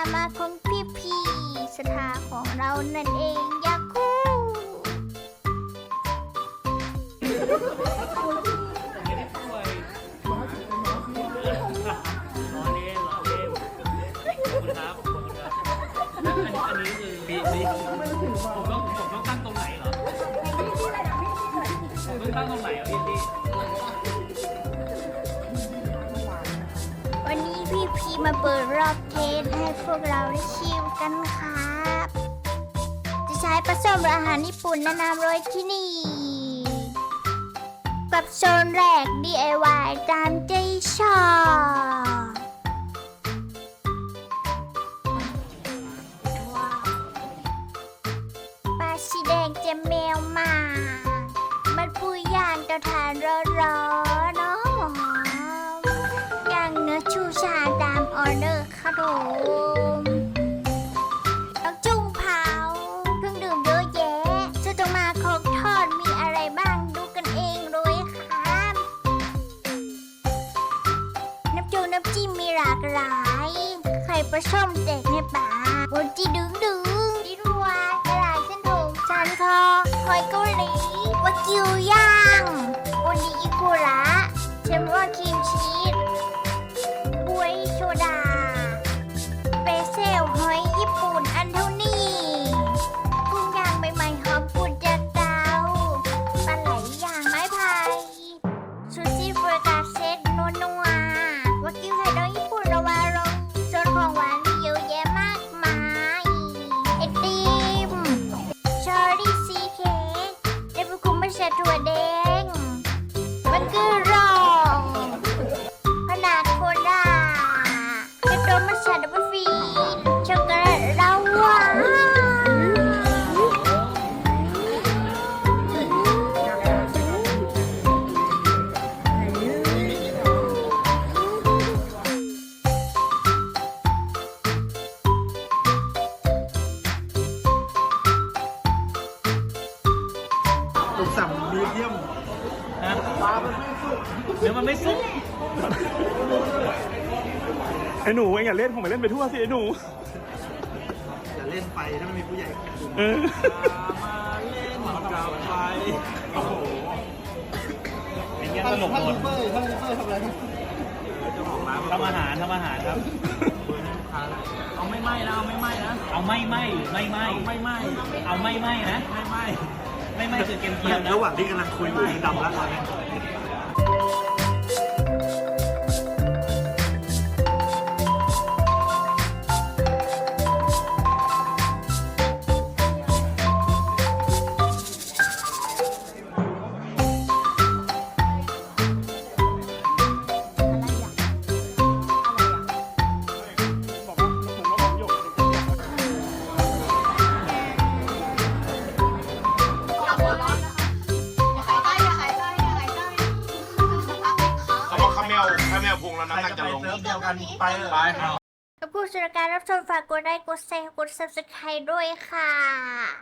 ศรัทธาของเรานั่นเองยาคูไม่ได้ป่วยล้อเล่นล้อเล่นขอบคุณครับขอบคุณครับแล้วอันนี้อันนี้คือปีนี้ผมต้องผมต้องตั้งตรงไหนเหรอผมต้องตั้งตรงไหนอะพี่ พี่มาเปิดรอบเทสให้พวกเราได้ชิมกันครับ จะใช้ผสมอาหารญี่ปุ่นแนะนำโรยที่นี่ กับโซนแรก DIY ตามใจชอบปลาสีแดงเจมแมวมา มันปูย่างเตาถ่านร้อน ปลาช่อมแจกในป่าบนจีดึ ผมสั่งมีเดียมนะปลามันไม่สุกเดี๋ยวมันไม่สุกไอ้หนูเองอย่าเล่นผมไปเล่นไปทั่วสิไอ้หนูอย่าเล่นไปถ้าไม่มีผู้ใหญ่คุมเออมาเล่นกับไฟโอ้โหเป็นยังท่านตลกหมท่านดเป้ยท่านเป้ยทำอะไรครับเจ้าของร้านทำอาหารทำอาหารครับเอาไม่ไหม้นะเอาไม่ไหม้นะเอาไม่ไหมไม่ไหมไม่ไหม้เอาไม่ไหมนะไม่ไหม้ ไม่ไม่คือเกมเกียวนะ ระหว่างที่กำลังคุยอยู่ดำแล้วตอนนี้ กันไปเลยไปขอบคุณสำหรับการรับชมฝากกดไลค์กดแชร์กด subscribe ด้วยค่ะ